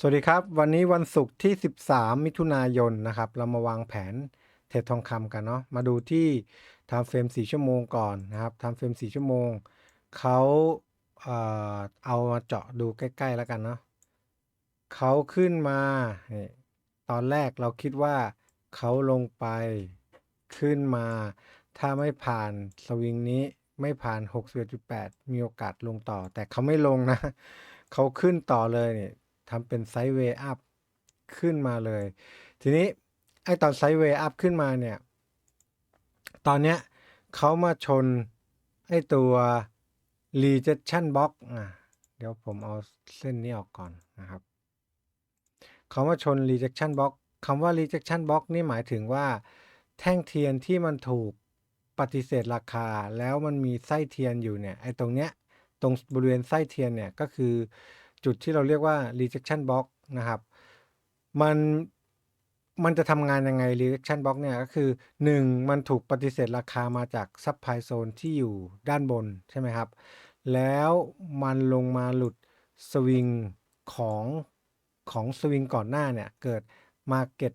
สวัสดีครับ วันนี้วันศุกร์ที่ 13 มิถุนายนนะครับ เรามาวางแผนเทรดทองคำกันเนาะมาดูที่ทำเฟรม4 ชั่วโมงก่อนนะครับทำเฟรม4 ชั่วโมงเขาเอ่อเอามาเจาะดูใกล้ ๆ แล้วกันเนาะเขาขึ้นมาตอนแรกเราคิดว่าเขาลงไปขึ้นมา ถ้าไม่ผ่านสวิงนี้ไม่ผ่าน 61.8 มีโอกาสลงต่อ แต่เขาไม่ลงนะเขาขึ้นต่อเลยเนี่ย ทำเป็นไซด์เวย์อัพขึ้นมาเลย ทีนี้ไอตอนไซด์เวย์อัพขึ้นมาเนี่ย ตอนเนี้ยเขามาชนไอตัว rejection box อะเดี๋ยวผมเอาเส้นนี้ออกก่อนนะครับเขามาชน rejection box คำว่า rejection box นี่หมายถึงว่าแท่งเทียนที่มันถูกปฏิเสธราคา แล้วมันมีไส้เทียนอยู่เนี่ยไอ้ตรงเนี้ยตรงบริเวณไส้เทียนเนี่ยก็คือ จุดที่เราเรียกว่า rejection box นะครับ มันมันจะทำงานยังไง rejection box เนี่ยก็คือ 1 มันถูกปฏิเสธราคามาจาก supply zone ที่อยู่ด้านบนใช่ไหมครับ แล้วมันลงมาหลุดสวิงของของสวิงก่อนหน้าเนี่ย เกิด market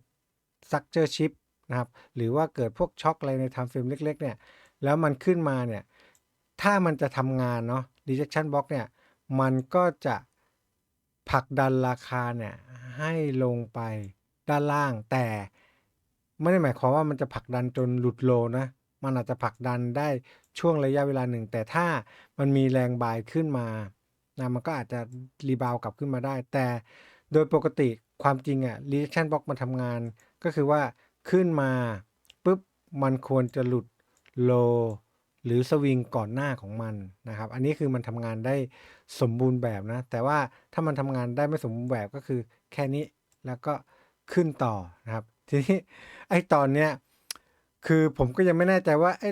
structure shift นะครับ หรือว่าเกิดพวกช็อคอะไรใน time frame เล็ก ๆ เนี่ย แล้วมันขึ้นมาเนี่ย ถ้ามันจะทำงานเนาะ rejection box เนี่ย มันก็จะ ผลักดันราคาเนี่ยให้ลงไปด้านล่าง แต่ไม่ได้หมายความว่ามันจะผลักดันจนหลุดโลนะ มันอาจจะผลักดันได้ช่วงระยะเวลาหนึ่ง แต่ถ้ามันมีแรงบายขึ้นมานะมันก็อาจจะรีบาวกลับขึ้นมาได้ แต่โดยปกติความจริงอะ rejection box มันทำงาน ก็คือว่าขึ้นมาปุ๊บมันควรจะหลุดโล หรือสวิงก่อนหน้าของมันนะครับ อันนี้คือมันทำงานได้สมบูรณ์แบบนะ แต่ว่าถ้ามันทำงานได้ไม่สมบูรณ์แบบก็คือแค่นี้แล้วก็ขึ้นต่อนะครับ ทีนี้ไอ้ตอนเนี้ยคือผมก็ยังไม่แน่ใจว่าไอ้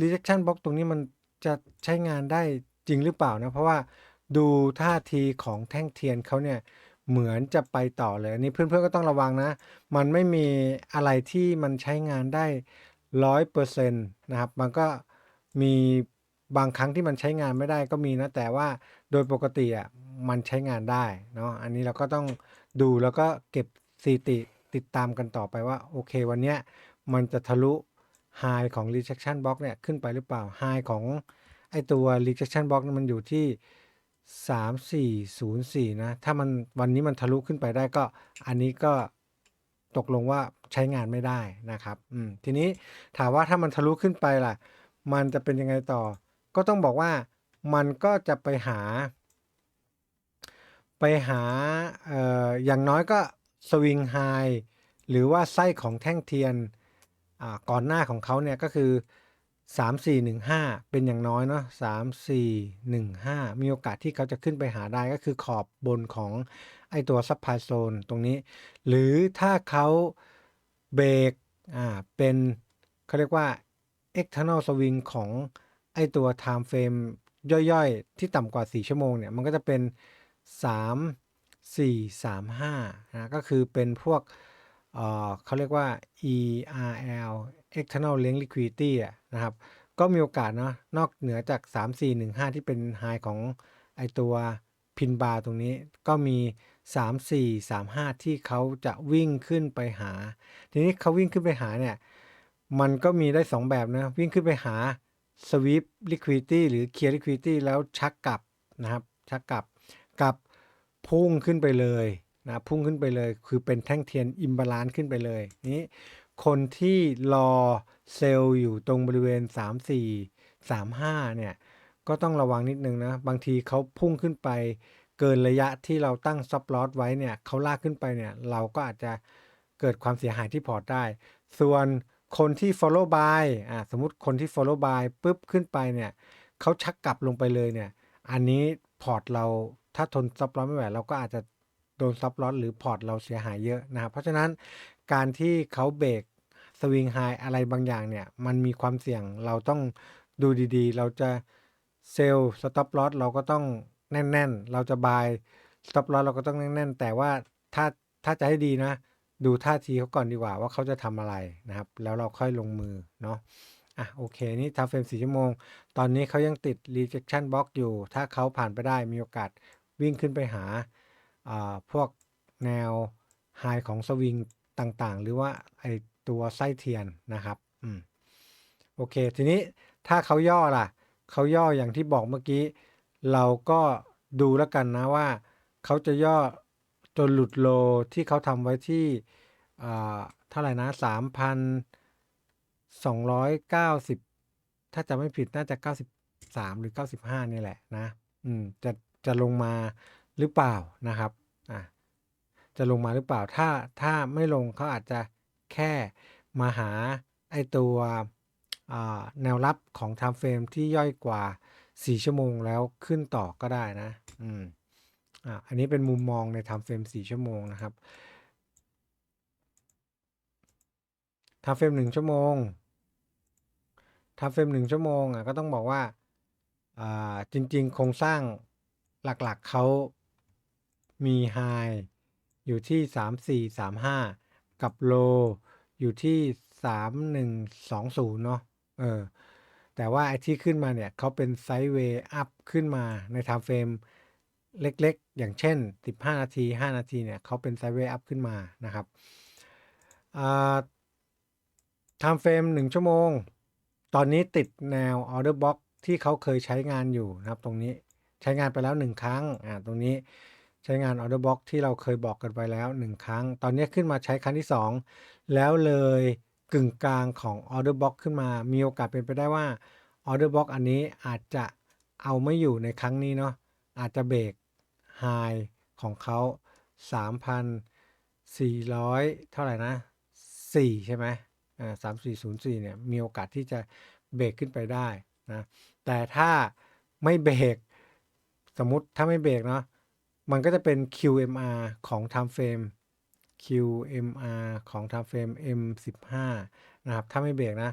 rejection box ตรงนี้มันจะใช้งานได้จริงหรือเปล่านะ เพราะว่าดูท่าทีของแท่งเทียนเขาเนี่ยเหมือนจะไปต่อเลยอันนี้เพื่อนๆก็ต้องระวังนะ มันไม่มีอะไรที่มันใช้งานได้ร้อยเปอร์เซ็นต์นะครับ มันก็ มีบางครั้งที่มันใช้งานไม่ได้ก็มีนะ แต่ว่าโดยปกติอะมันใช้งานได้เนาะอันนี้เราก็ต้องดูแล้วก็เก็บสถิติติดตามกันต่อไปว่า โอเควันเนี้ยมันจะทะลุไฮของ rejection box เนี่ยขึ้นไปหรือเปล่าไฮของไอตัว rejection box เนี่ยมันอยู่ที่ 3404 นะ ถ้ามันวันนี้มันทะลุขึ้นไปได้ก็ อันนี้ก็ตกลงว่าใช้งานไม่ได้นะครับ อืม ทีนี้ถามว่าถ้ามันทะลุขึ้นไปล่ะ มันจะเป็นยังไงต่อ ก็ต้องบอกว่ามันก็จะไปหา ไปหาอออย่างน้อยก็สวิงไฮหรือว่าไส้ของแท่งเทียนก่อนหน้าของเขาเนี่ยก็คือ 3415 เป็นอย่างน้อยเนาะ3415 มีโอกาสที่เขาจะขึ้นไปหาได้ก็คือขอบบนของไอตัวซับไพโซนตรงนี้ หรือถ้าเขาเบรกอ่าเป็นเขาเรียกว่า external swing ของไอตัว time frame ย่อยๆ ที่ต่ำกว่า 4 ชั่วโมงเนี่ย มันก็จะเป็น 3 4 3 5นะก็คือเป็นพวกเเขาเรียกว่า ERL external length liquidity นะครับ ก็มีโอกาสเนาะนอกเหนือจาก 3 4 1 5 ที่เป็นไฮของไอตัวพินบาร์ตรงนี้ก็มี 3 4 3 5 ที่เขาจะวิ่งขึ้นไปหา ทีนี้เขาวิ่งขึ้นไปหาเนี่ย มันก็มีได้ 2 แบบนะ วิ่งขึ้นไปหา sweep liquidity หรือ clear liquidity แล้วชักกลับนะครับ ชักกลับกับพุ่งขึ้นไปเลยนะพุ่งขึ้นไปเลยคือเป็นแท่งเทียนอิมบาลานซ์ขึ้นไปเลยนี้คนที่รอเซลล์อยู่ตรงบริเวณ 3 4 3 5 เนี่ย ก็ต้องระวังนิดนึงนะ บางทีเขาพุ่งขึ้นไป เกินระยะที่เราตั้งซับลอสไว้เนี่ยเขาลากขึ้นไปเนี่ย เราก็อาจจะเกิดความเสียหายที่พอร์ตได้ ส่วน คนที่ follow by อ่าสมมติคนที่ follow by ปุ๊บขึ้นไปเนี่ยเขาชักกลับลงไปเลยเนี่ย อันนี้พอร์ตเราถ้าทนซับลอสไม่ไหวเราก็อาจจะโดนซับลอสหรือพอร์ตเราเสียหายเยอะนะครับ เพราะฉะนั้นการที่เขาเบรกสวิงไฮอะไรบางอย่างเนี่ย มันมีความเสี่ยงเราต้องดูดีๆ เราจะเซลล์สต็อปลอสเราก็ต้องแน่น ๆ เราจะบายสต็อปลอสเราก็ต้องแน่น ๆ แต่ว่าถ้าถ้าจะให้ดีนะ ดูท่าทีเขาก่อนดีกว่าว่าเขาจะทำอะไรนะครับ แล้วเราค่อยลงมือเนาะอะโอเค นี่ทำเฟรมสี่ชั่วโมง ตอนนี้เขายังติด rejection box อยู่ ถ้าเขาผ่านไปได้มีโอกาสวิ่งขึ้นไปหาอ่าพวกแนวไฮของสวิงต่างๆ หรือว่าไอตัวไส้เทียนนะครับอืมโอเค ทีนี้ถ้าเขาย่อล่ะ เขาย่ออย่างที่บอกเมื่อกี้ เราก็ดูแล้วกันนะว่า เขาจะย่อ จนหลุดโลที่เขาทำไว้ที่เท่าไหร่นะสามพันสองร้อยเก้าสิบถ้าจะไม่ผิดน่าจะเก้าสิบสามหรือเก้าสิบห้านี่แหละนะอืมจะจะลงมาหรือเปล่านะครับอะจะลงมาหรือเปล่าถ้าถ้าไม่ลงเขาอาจจะแค่มาหาไอตัวแนวรับของ time frame ที่ย่อยกว่า 4 ชั่วโมงแล้วขึ้นต่อก็ได้นะ อืม อ่าอันนี้เป็นมุมมองใน time frame 4 ชั่วโมงนะครับ time frame 1 ชั่วโมง time frame 1 ชั่วโมงอะก็ต้องบอกว่าอ่าจริง ๆ โครงสร้างหลักๆเขามีไฮอยู่ที่ 3 4 3 5 กับโลอยู่ที่ 3 1 2 0 เนาะเออแต่ว่าไอ้ที่ขึ้นมาเนี่ยเขาเป็นไซด์เวย์อัพขึ้นมาในไทม์เฟรม เล็กๆ อย่างเช่น 15 นาที 5 นาทีเนี่ยเขาเป็นไซเวย์อัพขึ้นมานะครับอ่าไทม์เฟรม1 ชั่วโมง ตอนนี้ติดแนวออเดอร์บ็อกที่เขาเคยใช้งานอยู่นะครับ ตรงนี้ใช้งานไปแล้ว 1 ครั้งอ่าตรงนี้ใช้งานออเดอร์บ็อกที่เราเคยบอกกันไปแล้ว 1 ครั้ง ตอนนี้ขึ้นมาใช้ครั้งที่ 2 แล้วเลยกึ่งกลางของออเดอร์บ็อกขึ้นมา มีโอกาสเป็นไปได้ว่าออเดอร์บ็อกอันนี้อาจจะเอาไม่อยู่ในครั้งนี้เนาะอาจจะเบรก ไฮของเขา 3,400 เท่าไหร่นะ 4 ใช่ไหมอ่า3404เนี่ยมีโอกาสที่จะเบรกขึ้นไปได้นะแต่ถ้าไม่เบรกสมมติถ้าไม่เบรกเนาะมันก็จะเป็น QMR ของ time frame QMR ของ time frame M15 นะครับ ถ้าไม่เบรกนะ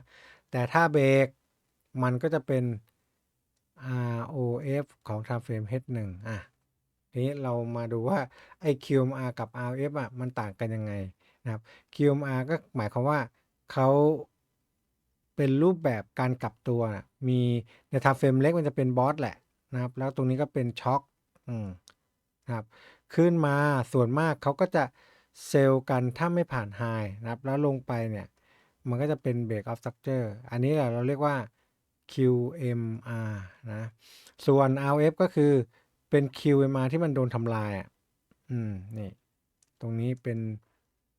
แต่ถ้าเบรกมันก็จะเป็น ROF ของ time frame H1 อะ ทีนี้เรามาดูว่าไอ้ QMR กับ RF อะมันต่างกันยังไงนะครับ QMR ก็หมายความว่าเขาเป็นรูปแบบการกลับตัวนะมีในทม์เฟรมเล็กมันจะเป็นบอสแหละนะครับ แล้วตรงนี้ก็เป็นช็อคอืมนะครับ ขึ้นมาส่วนมากเขาก็จะเซลล์กันถ้าไม่ผ่านไฮนะครับ แล้วลงไปเนี่ย มันก็จะเป็นเบรกออฟสตรัคเจอร์อันนี้แหละเราเรียกว่า QMR นะ ส่วน RF ก็คือ เป็น QMR ที่มันโดนทำลายอะ อืม นี่ ตรงนี้เป็น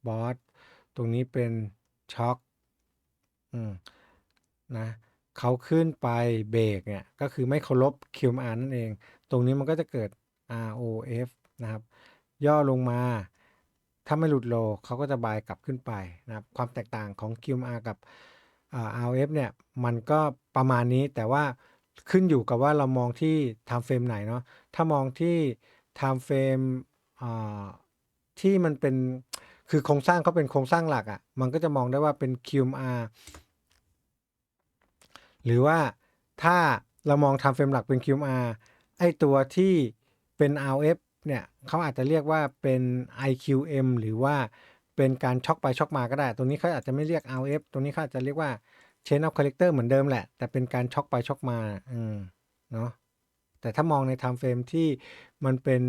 บอส ตรงนี้เป็นช็อค อืม นะเขาขึ้นไปเบรกเนี่ย ก็คือไม่เคารพ QMR นั่นเอง ตรงนี้มันก็จะเกิด ROF นะครับ ย่อลงมา ถ้าไม่หลุดโลเขาก็จะบายกลับขึ้นไปนะครับ ความแตกต่างของ QMR กับ RF เนี่ย มันก็ประมาณนี้แต่ว่า ขึ้นอยู่กับว่าเรามองที่ time frame ไหนเนาะ ถ้ามองที่ time frame ที่มันเป็น คือโครงสร้างเขาเป็นโครงสร้างหลักอะ่ะ มันก็จะมองได้ว่าเป็น QMR หรือว่าถ้าเรามอง time frame หลักเป็น QMR ไอตัวที่เป็น RF เนี่ยเขาอาจจะเรียกว่าเป็น IQM หรือว่าเป็นการช็อกไปช็อกมาก็ได้ตรงนี้เขาอาจจะไม่เรียก RF ตรงนี้เขาอาจจะเรียกว่า Chain of Character เหมือนเดิมแหละ แต่เป็นการช็อกไปช็อกมาอืมเนาะแต่ถ้ามองใน time frame ที่มันเป็น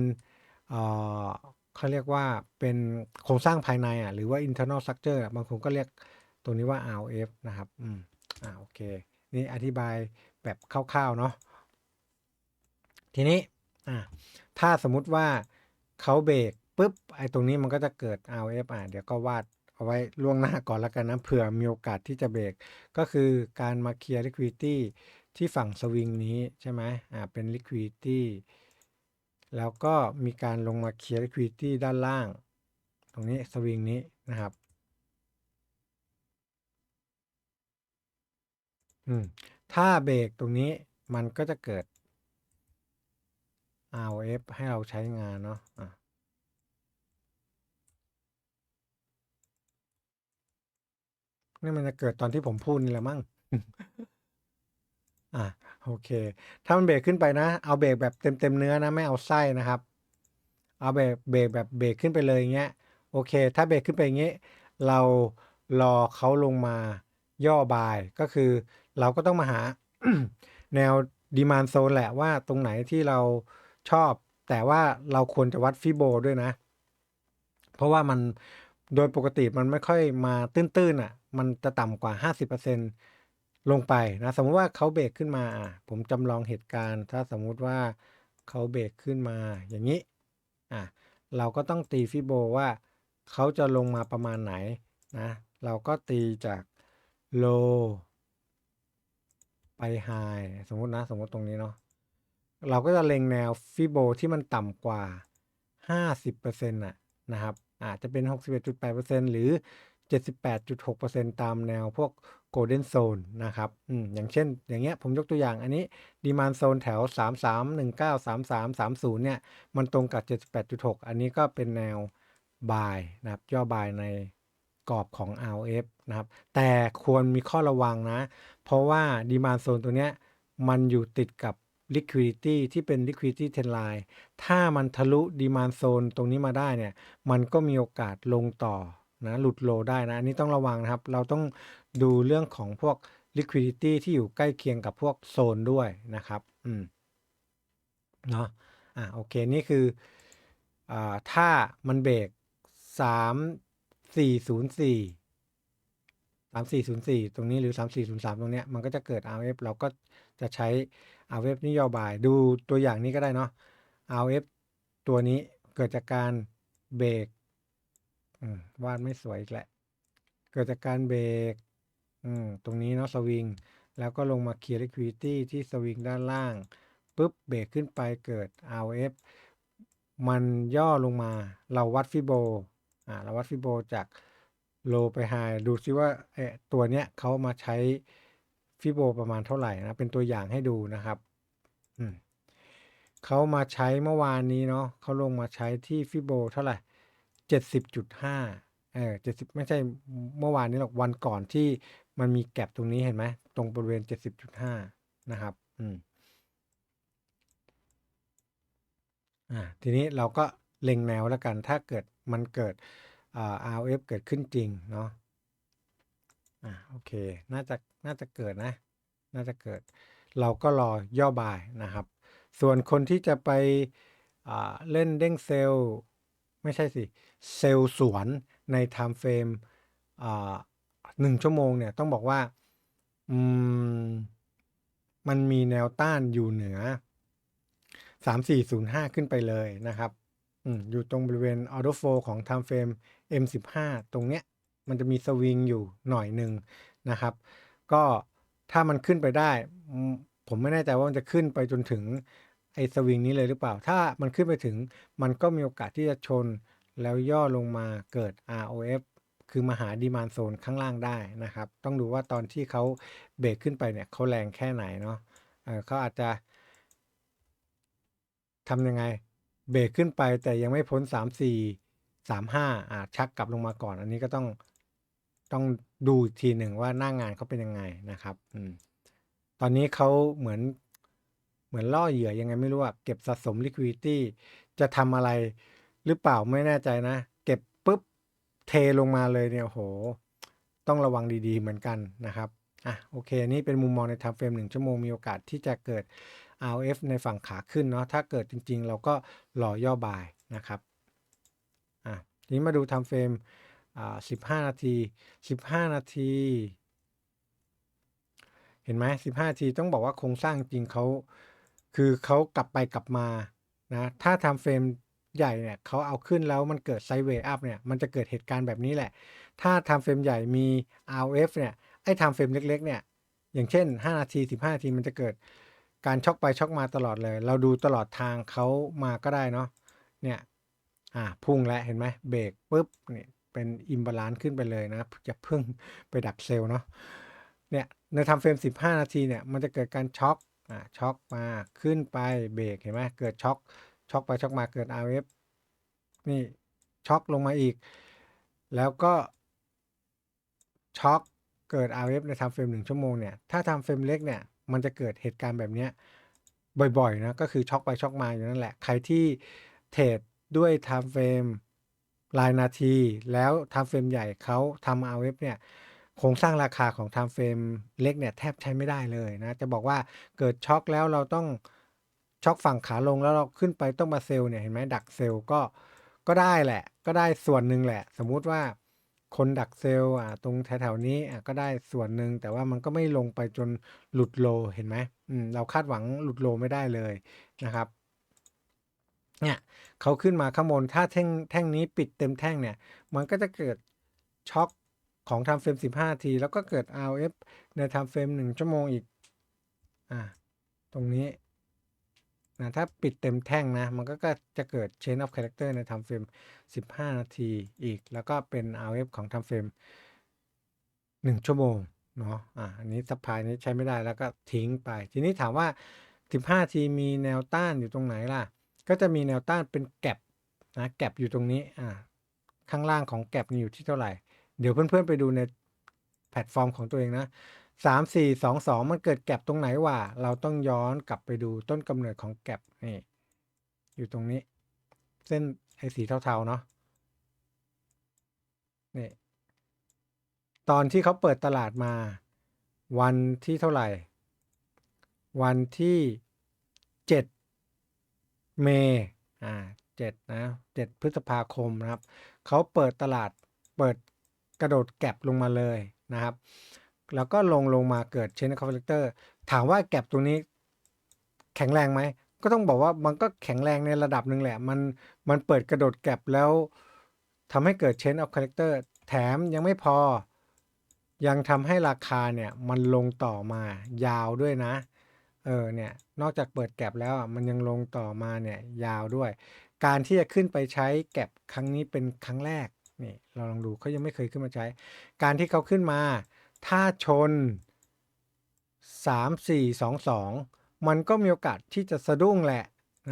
เอ่อเขาเรียกว่าเป็นโครงสร้างภายในอะหรือว่า internal structure บางคนก็เรียกตรงนี้ว่า RF นะครับอืมอ่าโอเค นี่อธิบายแบบคร่าวๆเนาะทีนี้อ่าถ้าสมมุติว่าเขาเบรกปุ๊บไอ้ตรงนี้มันก็จะเกิด RF อ่าเดี๋ยวก็วาด เอาไว้ล่วงหน้าก่อนแล้วกันนะเผื่อมีโอกาสที่จะเบรก ก็คือการมาเคลียร์ liquidity ที่ฝั่งสวิงนี้ใช่ไหมอ่าเป็น liquidity แล้วก็มีการลงมาเคลียร์ liquidity ด้านล่าง ตรงนี้สวิงนี้นะครับอืมถ้าเบรกตรงนี้มันก็จะเกิด RF ให้เราใช้งานเนาะะ นี่มันจะเกิดตอนที่ผมพูดนี่แหละมั้ง อะโอเค ถ้ามันเบรกขึ้นไปนะ เอาเบรกแบบเต็มเต็มเนื้อนะ ไม่เอาไส้นะครับ เอาเบรกเบรกแบบเบรกขึ้นไปเลยอย่างเงี้ย โอเค ถ้าเบรกขึ้นไปอย่างเงี้ย เรารอเขาลงมาย่อบาย ก็คือ เราก็ต้องมาหา แนวดีมานโซนแหละว่าตรงไหนที่เราชอบ แต่ว่าเราควรจะวัดฟิโบด้วยนะ เพราะว่ามัน โดยปกติมันไม่ค่อยมาตื้นๆอะ มันจะต่ำกว่า 50%ลงไปนะ สมมติว่าเขาเบรกขึ้นมาอะผมจำลองเหตุการณ์ ถ้าสมมุติว่าเขาเบรกขึ้นมาอย่างนี้อะเราก็ต้องตีฟิโบว่าเขาจะลงมาประมาณไหนนะ เราก็ตีจาก low ไป high สมมตินะ สมมติตรงนี้เนาะเราก็จะเล็งแนวฟิโบที่มันต่ำกว่า 50%น่ะนะครับ อาจจะเป็น 61.8%หรือ 78.6%ตามแนวพวก Golden Zone นะครับอืมอย่างเช่น อย่างเงี้ยผมยกตัวอย่างอันนี้ Demand Zone แถว 3319 3330 เนี่ย มันตรงกับ 78.6 อันนี้ก็เป็นแนว Buy นะครับ ย่อ Buy ในกรอบของ RF นะครับ แต่ควรมีข้อระวังนะ เพราะว่า Demand Zone ตัวเนี้ย มันอยู่ติดกับ liquidity ที่เป็น liquidity trend line ถ้ามันทะลุ demand zone ตรงนี้มาได้เนี่ย มันก็มีโอกาสลงต่อนะหลุดโลได้นะ อันนี้ต้องระวังนะครับ เราต้องดูเรื่องของพวก liquidity ที่อยู่ใกล้เคียงกับพวกโซนด้วยนะครับ อืม เนาะอะโอเค นี่คืออ่าถ้ามันเบรกสามสี่ศูนย์สี่สามสี่ศูนย์สี่ตรงนี้หรือสามสี่ศูนย์สามตรงเนี้ย มันก็จะเกิด RF เราก็จะใช้ RF นโยบายดูตัวอย่างนี้ก็ได้เนาะ RF ตัวนี้เกิดจากการเบรกวาดไม่สวยอีกแหละ เกิดจากการเบรกตรงนี้เนาะสวิง แล้วก็ลงมาเคลียร์ liquidity ที่สวิงด้านล่างปุ๊บเบรกขึ้นไปเกิด RF มันย่อลงมาเราวัดฟิโบอ่าเราวัดฟิโบจากโลไปไฮดูซิว่าเออตัวเนี้ยเขามาใช้ ฟิโบประมาณเท่าไหร่นะเป็นตัวอย่างให้ดูนะครับอืมเขามาใช้เมื่อวานนี้เนาะเขาลงมาใช้ที่ฟิโบเท่าไหร่เจ็ดสิบจุดห้าเออเจ็ดสิบไม่ใช่เมื่อวานนี้หรอกวันก่อนที่มันมีแก็บตรงนี้เห็นไหมตรงบริเวณเจ็ดสิบจุดห้านะครับ อืมอ่าทีนี้เราก็เล็งแนวแล้วกันถ้าเกิดมันเกิดอ่า RF เกิดขึ้นจริงเนาะอ่าโอเค น่าจะ น่าจะเกิดนะ น่าจะเกิด เราก็รอย่อบายนะครับ ส่วนคนที่จะไปเล่นเด้งเซลล์ไม่ใช่สิ เซลล์สวนในไทม์เฟรมหนึ่งชั่วโมงเนี่ยต้องบอกว่ามมันมีแนวต้านอยู่เหนือ 3405 ขึ้นไปเลยนะครับออยู่ตรงบริเวณออโตโฟของ time frame M15 ตรงเนี้ยมันจะมีสวิงอยู่หน่อยหนึ่งนะครับ ก็ถ้ามันขึ้นไปได้ ผมไม่แน่ใจว่ามันจะขึ้นไปจนถึงไอ้สวิงนี้เลยหรือเปล่า ถ้ามันขึ้นไปถึงมันก็มีโอกาสที่จะชนแล้วย่อลงมาเกิด ROF คือมาหาดีมานโซนข้างล่างได้นะครับ ต้องดูว่าตอนที่เขาเบรกขึ้นไปเนี่ยเขาแรงแค่ไหนเนาะเเขาอาจจะทำยังไง เบรกขึ้นไปแต่ยังไม่พ้นสามสี่สามห้าอาจชักกลับลงมาก่อน อันนี้ก็ต้องต้อง ดูอีกทีหนึ่งว่าหน้างงานเขาเป็นยังไงนะครับอืมตอนนี้เขาเหมือนเหมือนล่อเหยื่อยังไงไม่รู้อะเก็บสะสม liquidity จะทำอะไรหรือเปล่าไม่แน่ใจนะ เก็บปุ๊บเทลงมาเลยเนี่ยโห ต้องระวังดีๆเหมือนกันนะครับอะโอเค นี่เป็นมุมมองใน time frame หนึ่งชั่วโมงมีโอกาสที่จะเกิด RF ในฝั่งขาขึ้นเนาะถ้าเกิดจริงๆ เราก็รอย่อบายนะครับอะทีนี้มาดู time frame อ่า15นาที15นาที เห็นไหม15นาทีต้องบอกว่าโครงสร้างจริงเขาคือเขากลับไปกลับมานะถ้า time frame ใหญ่เนี่ยเขาเอาขึ้นแล้วมันเกิดไซด์เวย์อัพเนี่ยมันจะเกิดเหตุการณ์แบบนี้แหละ ถ้า time frame ใหญ่มี RF เนี่ยไอ้ time frame เล็กๆเนี่ยอย่างเช่น 5 นาที 15 นาทีมันจะเกิดการช็อกไปช็อกมาตลอดเลย เราดูตลอดทางเขามาก็ได้เนาะเนี่ยอ่าพุ่งแล้วเห็นไหมเบรกปุ๊บนี่ เป็นอิมบาลานซ์ขึ้นไปเลยนะอย่าเพิ่งไปดักเซลล์เนาะเนี่ยในทำเฟรม 15 นาทีเนี่ยมันจะเกิดการช็อกอ่าช็อกมาขึ้นไปเบรกเห็นไหมเกิดช็อกช็อกไปช็อกมาเกิด RF นี่ช็อกลงมาอีก แล้วก็ช็อกเกิด RF ใน time frame หนึ่งชั่วโมงเนี่ยถ้า time frame เล็กเนี่ยมันจะเกิดเหตุการณ์แบบนี้บ่อยๆนะก็คือช็อกไปช็อกมาอยู่นั่นแหละ ใครที่เทรดด้วย time frame รายนาที แล้ว time frame ใหญ่เขาทำ RF เว็บเนี่ยโครงสร้างราคาของ time frame เล็กเนี่ยแทบใช้ไม่ได้เลยนะ จะบอกว่าเกิดช็อกแล้วเราต้องช็อกฝั่งขาลงแล้วเราขึ้นไปต้องมาเซลล์เนี่ยเห็นไหมดักเซลล์ก็ก็ได้แหละ ก็ได้ส่วนหนึ่งแหละ สมมุติว่าคนดักเซลล์อะตรงแถวๆนี้อะก็ได้ส่วนหนึ่งแต่ว่ามันก็ไม่ลงไปจนหลุดโลเห็นไหมอืมเราคาดหวังหลุดโลไม่ได้เลยนะครับ เนี่ยเขาขึ้นมาข้างบนถ้าแท่งแท่งนี้ปิดเต็มแท่งเนี่ย มันก็จะเกิดช็อคของทม์เฟรม 15 ที แล้วก็เกิด RF ในทม์เฟรม 1 ชั่วโมงอีก อ่า ตรงนี้นะถ้าปิดเต็มแท่งนะ มันก็จะเกิด Chain of Character ในทม์เฟรม 15 นาทีอีก แล้วก็เป็น RF ของทม์เฟรม 1 ชั่วโมงเนาะ อ่า อันนี้สปายนี้ใช้ไม่ได้แล้วก็ทิ้งไป ทีนี้ถามว่า 15 ทีมีแนวต้านอยู่ตรงไหนล่ะ ก็จะมีแนวต้านเป็นแก็บนะแก็บอยู่ตรงนี้อ่าข้างล่างของแก็บนี่อยู่ที่เท่าไหร่ เดี๋ยวเพื่อนๆไปดูในแพลตฟอร์มของตัวเองนะสามสี่สองสองมันเกิดแก็บตรงไหนวะเราต้องย้อนกลับไปดูต้นกำเนิดของแก็บนี่อยู่ตรงนี้ เส้นไอ้สีเทาๆเนาะนี่ตอนที่เขาเปิดตลาดมา วันที่เท่าไหร่ วันที่เจ็ด เมย์อ่าเจ็ดนะเจ็ดพฤษภาคมนะครับเขาเปิดตลาดเปิดกระโดดแก็บลงมาเลยนะครับ แล้วก็ลงลงมาเกิดเชนคอ f เล c เตอร์ถามว่าแก็บตรงนี้แข็งแรงไหม ก็ต้องบอกว่ามันก็แข็งแรงในระดับหนึ่งแหละ มันมันเปิดกระโดดแก็บแล้วทำให้เกิด Chain of Character แถมยังไม่พอ ยังทำให้ราคาเนี่ย มันลงต่อมายาวด้วยนะ เออเนี่ยนอกจากเปิดแก็บแล้วอะมันยังลงต่อมาเนี่ยยาวด้วย การที่จะขึ้นไปใช้แก็บครั้งนี้เป็นครั้งแรกนี่เราลองดูเขายังไม่เคยขึ้นมาใช้ การที่เขาขึ้นมา ถ้าชน 3 4 2 2 มันก็มีโอกาสที่จะสะดุ้งแหละ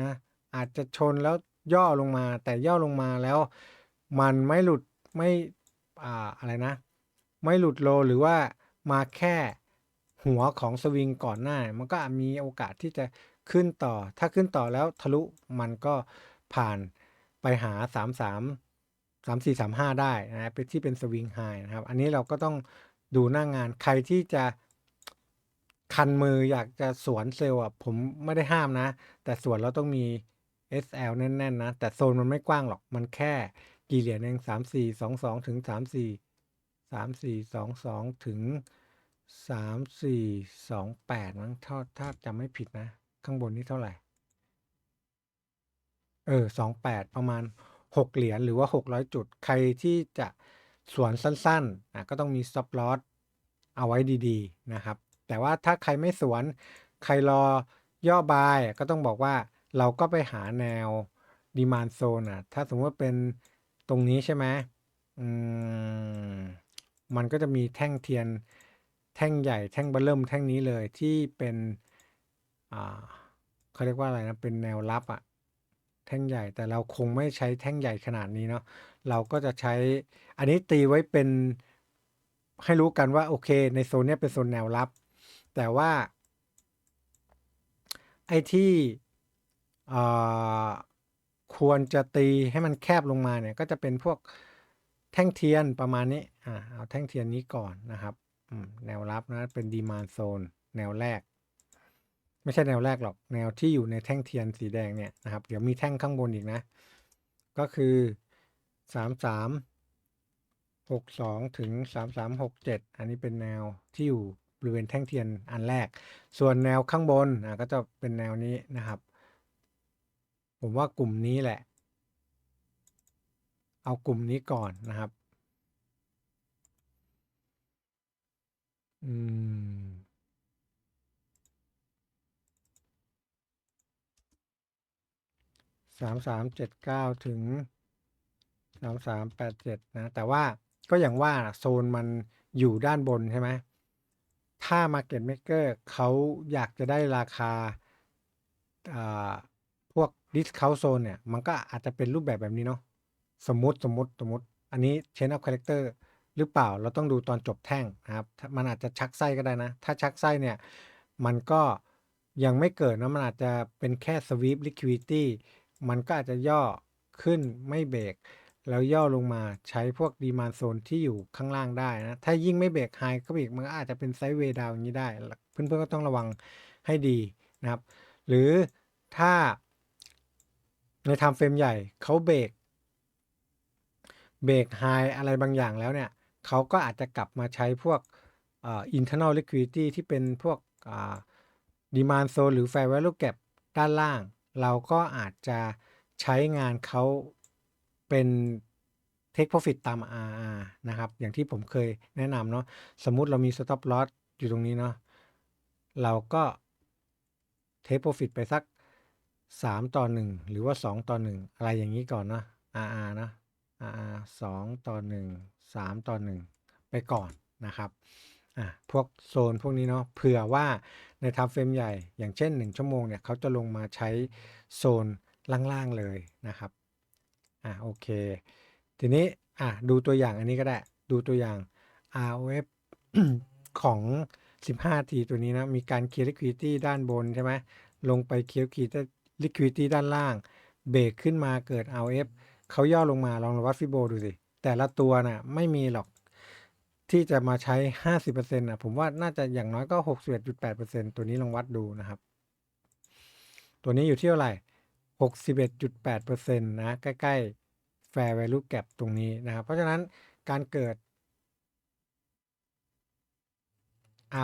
นะอาจจะชนแล้วย่อลงมา แต่ย่อลงมาแล้ว มันไม่หลุดไม่อ่าอะไรนะ ไม่หลุดโลหรือว่ามาแค่ หัวของสวิงก่อนหน้า มันก็มีโอกาสที่จะขึ้นต่อ ถ้าขึ้นต่อแล้วทะลุมันก็ผ่านไปหา 3 3 3 4 3 5 ได้นะเป็นที่เป็นสวิงไฮนะครับ อันนี้เราก็ต้องดูหน้างงานใครที่จะคันมืออยากจะสวนเซลล์อะผมไม่ได้ห้ามนะ แต่สวนเราต้องมี SL แน่นๆนะ แต่โซนมันไม่กว้างหรอกมันแค่กี่เหรียญเองสามสี่สองสองถึงสามสี่สามสี่สองสองถึง สามสี่สองแปดมั้งถ้าถ้าจำไม่ผิดนะ ข้างบนนี้เท่าไหร่ เออสองแปดประมาณหกเหรียญหรือว่าหกร้อยจุด ใครที่จะสวนสั้นๆนะก็ต้องมี stop loss เอาไว้ดีๆนะครับ แต่ว่าถ้าใครไม่สวนใครรอย่อบายก็ต้องบอกว่าเราก็ไปหาแนวดีมานโซนอะ ถ้าสมมติว่าเป็นตรงนี้ใช่ไหมอืมมันก็จะมีแท่งเทียน แท่งใหญ่แท่งเบลเริ่มแท่งนี้เลยที่เป็นอ่าเขาเรียกว่าอะไรนะเป็นแนวรับอะแท่งใหญ่แต่เราคงไม่ใช้แท่งใหญ่ขนาดนี้เนาะเราก็จะใช้อันนี้ตีไว้เป็นให้รู้กันว่าโอเค ในโซนนี้เป็นโซนแนวรับ แต่ว่า ไอ้ที่ควรจะตีให้มันแคบลงมาเนี่ยก็จะเป็นพวกแท่งเทียนประมาณนี้อ่าเอาแท่งเทียนนี้ก่อนนะครับ แนวรับนะ เป็นดีมานโซนแนวแรก ไม่ใช่แนวแรกหรอก แนวที่อยู่ในแท่งเทียนสีแดงเนี่ยนะครับ เดี๋ยวมีแท่งข้างบนอีกนะ ก็คือสามสามหกสองถึงสามสามหกเจ็ดอันนี้เป็นแนวที่อยู่บริเวณแท่งเทียนอันแรก ส่วนแนวข้างบนอะก็จะเป็นแนวนี้นะครับ ผมว่ากลุ่มนี้แหละ เอากลุ่มนี้ก่อนนะครับ อืม สามสามเจ็ดเก้าถึงสามสามแปดเจ็ดนะ แต่ว่าก็อย่างว่าโซนมันอยู่ด้านบนใช่ไหม ถ้า Market Maker เขาอยากจะได้ราคาอ่าพวก Discount Zone เนี่ย มันก็อาจจะเป็นรูปแบบแบบนี้เนาะ สมมติสมมติสมมติ อันนี้ Chain of Character หรือเปล่าเราต้องดูตอนจบแท่งนะครับ มันอาจจะชักไส้ก็ได้นะ ถ้าชักไส้เนี่ย มันก็ยังไม่เกิดนะ มันอาจจะเป็นแค่ Sweep Liquidity มันก็อาจจะย่อขึ้นไม่เบรกแล้วย่อลงมาใช้พวกดีมานโซนที่อยู่ข้างล่างได้นะ ถ้ายิ่งไม่เบรกไฮก็อีกมันก็อาจจะเป็นไซด์เวดาวอย่างนี้ได้ เพื่อนๆก็ต้องระวังให้ดีนะครับ หรือถ้าในไทม์เฟรมใหญ่เขาเบรกเบรกไฮอะไรบางอย่างแล้วเนี่ย เขาก็อาจจะกลับมาใช้พวกอ่อ internal liquidity ที่เป็นพวกอ่า demand zone หรือ fair value gap ด้านล่าง เราก็อาจจะใช้งานเขาเป็น take profit ตาม RR นะครับ อย่างที่ผมเคยแนะนำเนาะสมมุติเรามี stop loss อยู่ตรงนี้เนาะเราก็ take profit ไปสัก 3 ต่อ 1 หรือว่า 2 ต่อ 1 อะไรอย่างนี้ก่อนเนาะ RR นะ RR 2 ต่อ 1 3 ต่อ 1 ไปก่อนนะครับอะพวกโซนพวกนี้เนาะเผื่อว่าในทม์เฟรมใหญ่อย่างเช่น 1 ชั่วโมงเนี่ยเขาจะลงมาใช้โซนล่างๆเลยนะครับอะโอเค ทีนี้อะดูตัวอย่างอันนี้ก็ได้ดูตัวอย่าง ROF ของ 15 ทีตัวนี้นะ มีการเคลียร์ liquidity ด้านบนใช่ไหมลงไปเคลียร์ liquidity ด้านล่าง เบรกขึ้นมาเกิด ROF เขาย่อลงมาลองวัดฟิโบดูสิ แต่ละตัวน่ะไม่มีหรอกที่จะมาใช้ 50%นะผมว่าน่าจะอย่างน้อยก็ 61.8%ตัวนี้ลองวัดดูนะครับ ตัวนี้อยู่ที่เท่าไหร่ 61.8%นะใกล้ๆ fair value gap ตรงนี้นะครับ เพราะฉะนั้นการเกิด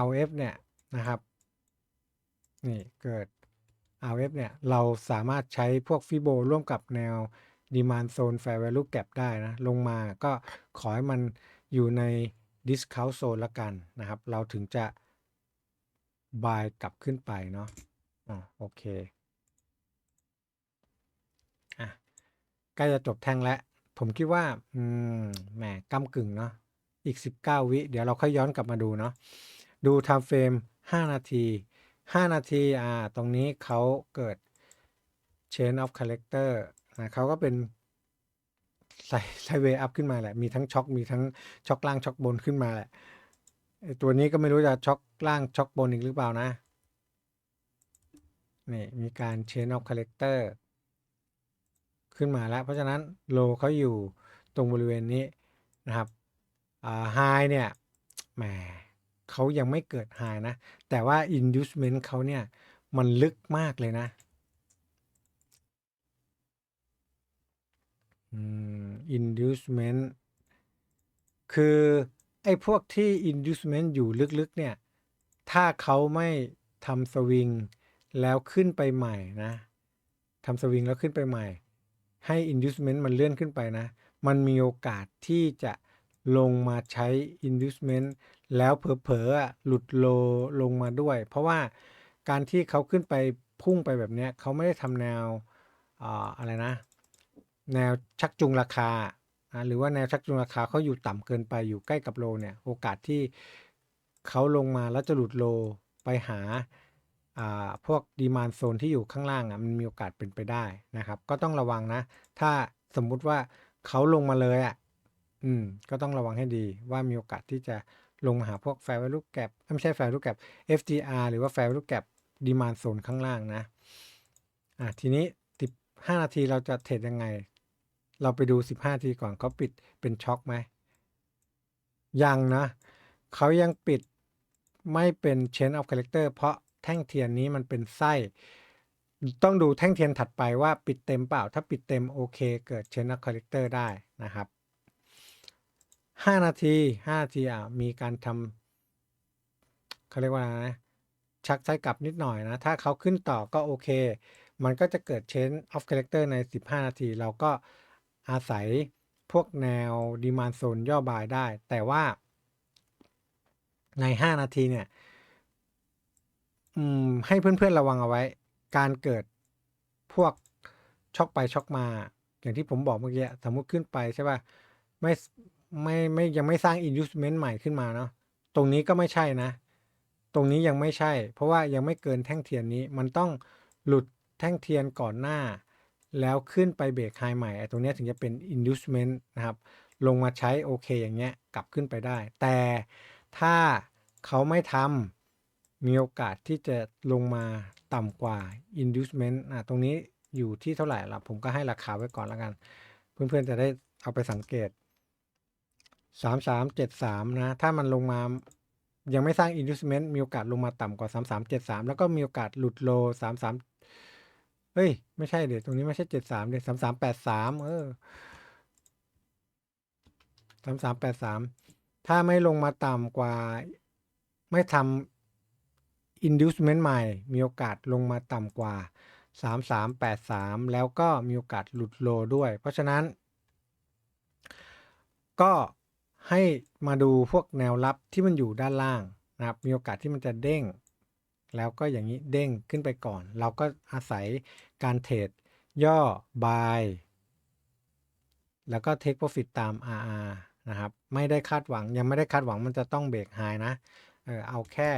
RF เนี่ยนะครับนี่เกิด RF เนี่ยเราสามารถใช้พวกฟิโบร่วมกับแนว demand zone fair value gap ได้นะ ลงมาก็ขอให้มันอยู่ใน discount zone ละกันนะครับ เราถึงจะ buy กลับขึ้นไปเนาะอ่าโอเคอะใกล้จะจบแท่งแล้ว ผมคิดว่า อืมแหมก้ากึ่งเนาะอีก 19 วิ เดี๋ยวเราค่อยย้อนกลับมาดูเนาะดู time frame 5นาที 5 นาทีอ่าตรงนี้เขาเกิด chain of character เขาก็เป็นไซไซเวอัพขึ้นมาแหละ มีทั้งช็อค มีทั้งช็อคล่างช็อคบนขึ้นมาแหละ ตัวนี้ก็ไม่รู้จะช็อคล่างช็อคบนอีกหรือเปล่านะ นี่มีการ chain of character ขึ้นมาแล้ว เพราะฉะนั้นโลเขาอยู่ตรงบริเวณนี้นะครับไฮเนี่ยแหมเขายังไม่เกิดไฮนะ แต่ว่า inducement เขาเนี่ย มันลึกมากเลยนะ อืม inducement คือไอ้พวกที่ inducement อยู่ลึกๆ เนี่ย ถ้าเขาไม่ทำสวิงแล้วขึ้นไปใหม่นะทำสวิงแล้วขึ้นไปใหม่ ให้ inducement มันเลื่อนขึ้นไปนะ มันมีโอกาสที่จะลงมาใช้ inducement แล้วเผลอๆหลุดโลลงมาด้วย เพราะว่าการที่เขาขึ้นไปพุ่งไปแบบเนี้ยเขาไม่ได้ทำแนวอ่าอะไรนะ แนวชักจูงราคาหรือว่าแนวชักจูงราคาเขาอยู่ต่ำเกินไปอยู่ใกล้กับโลเนี่ยโอกาสที่เขาลงมาแล้วจะหลุดโลไปหาพวกดีมานโซนที่อยู่ข้างล่างอะมันมีโอกาสเป็นไปได้นะครับ ก็ต้องระวังนะ ถ้าสมมุติว่าเขาลงมาเลยอะอืมก็ต้องระวังให้ดีว่ามีโอกาสที่จะลงมาหาพวก fair value gap เอ้ยไม่ใช่ fair value gap FTR หรือว่า fair value gap demand zone ข้างล่างนะอะทีนี้ 15 นาทีเราจะเทรดยังไง เราไปดู 15นาทีก่อนเขาปิดเป็นช็อคไหม ยังนะ เขายังปิดไม่เป็น chain of character เพราะแท่งเทียนนี้มันเป็นไส้ ต้องดูแท่งเทียนถัดไปว่าปิดเต็มเปล่า ถ้าปิดเต็มโอเคเกิด chain of character ได้นะครับ 5 นาที 5 นาทีอะมีการทำเขาเรียกว่านะชักไส้กลับนิดหน่อยนะ ถ้าเขาขึ้นต่อก็โอเค มันก็จะเกิด chain of character ใน 15 นาที เราก็ อาศัยพวกแนว demand zone ย่อบายได้ แต่ว่า ใน 5 นาทีเนี่ยให้เพื่อนๆระวังเอาไว้ การเกิดพวกช็อกไปช็อกมา อย่างที่ผมบอกเมื่อกี้สมมุติขึ้นไปใช่ป่ะไม่ไม่ไม่ยังไม่สร้าง inducement ใหม่ขึ้นมาเนาะตรงนี้ก็ไม่ใช่นะ ตรงนี้ยังไม่ใช่ เพราะว่ายังไม่เกินแท่งเทียนนี้มันต้องหลุดแท่งเทียนก่อนหน้า แล้วขึ้นไปเบรกไฮใหม่ไอ้ตรงนี้ถึงจะเป็น inducement นะครับ ลงมาใช้โอเคอย่างเงี้ยกลับขึ้นไปได้ แต่ถ้าเขาไม่ทำมีโอกาสที่จะลงมาต่ำกว่า inducement อะตรงนี้อยู่ที่เท่าไหร่ล่ะผมก็ให้ราคาไว้ก่อนแล้วกัน เพื่อนๆจะได้เอาไปสังเกต 3373 นะ ถ้ามันลงมายังไม่สร้าง inducement มีโอกาสลงมาต่ำกว่า 3373 แล้วก็มีโอกาสหลุดโล33 เฮ้ย ไม่ใช่เดี๋ยวตรงนี้ไม่ใช่เจ็ดสามเดี๋ยวสามสามแปดสามเออสามสามแปดสามถ้าไม่ลงมาต่ำกว่า ไม่ทำ inducement ใหม่ มีโอกาสลงมาต่ำกว่า 3383 แล้วก็มีโอกาสหลุดโลด้วย เพราะฉะนั้น ก็ให้มาดูพวกแนวรับที่มันอยู่ด้านล่างนะครับ มีโอกาสที่มันจะเด้ง แล้วก็อย่างนี้เด้งขึ้นไปก่อน เราก็อาศัยการเทรดย่อ buy แล้วก็ take profit ตาม RR นะครับ ไม่ได้คาดหวังยังไม่ได้คาดหวังมันจะต้องเบรกไฮนะเออเอาแค่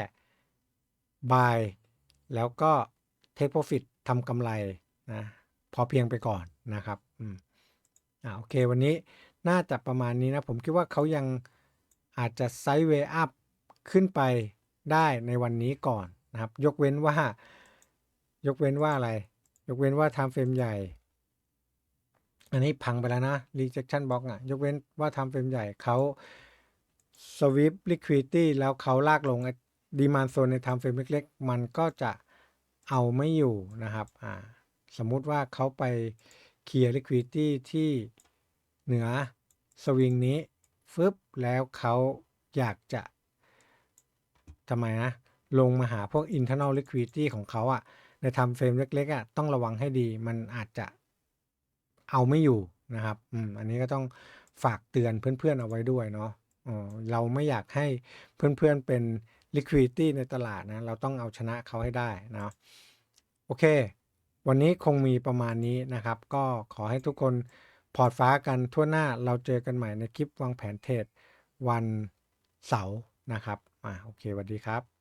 buy แล้วก็ take profit ทำกำไรนะพอเพียงไปก่อนนะครับอืมอ่าโอเควันนี้น่าจะประมาณนี้นะ ผมคิดว่าเขายังอาจจะไซด์เวย์อัพขึ้นไปได้ในวันนี้ก่อน นะครับ ยกเว้นว่า ยกเว้นว่าอะไร ยกเว้นว่า time frame ใหญ่ อันนี้พังไปแล้วนะ rejection box อะ ยกเว้นว่า time frame ใหญ่เขา sweep liquidity แล้วเขาลากลง demand zone ใน time frame เล็กๆ มันก็จะเอาไม่อยู่นะครับ อ่า สมมุติว่าเขาไปเคลียร์ liquidity ที่เหนือสวิงนี้ฟึบแล้วเขาอยากจะทำไมนะ ลงมาหาพวก internal liquidity ของเขาอะในทำเฟรมเล็กๆอะต้องระวังให้ดีมันอาจจะเอาไม่อยู่นะครับอืมอันนี้ก็ต้องฝากเตือนเพื่อนๆเอาไว้ด้วยเนาะเราไม่อยากให้เพื่อนๆเป็น liquidity ในตลาดนะ เราต้องเอาชนะเขาให้ได้นะโอเค วันนี้คงมีประมาณนี้นะครับ ก็ขอให้ทุกคนพอร์ตฟ้ากันทั่วหน้าเราเจอกันใหม่ในคลิปวางแผนเทรดวันเสาร์นะครับ อ่าโอเคสวัสดีครับ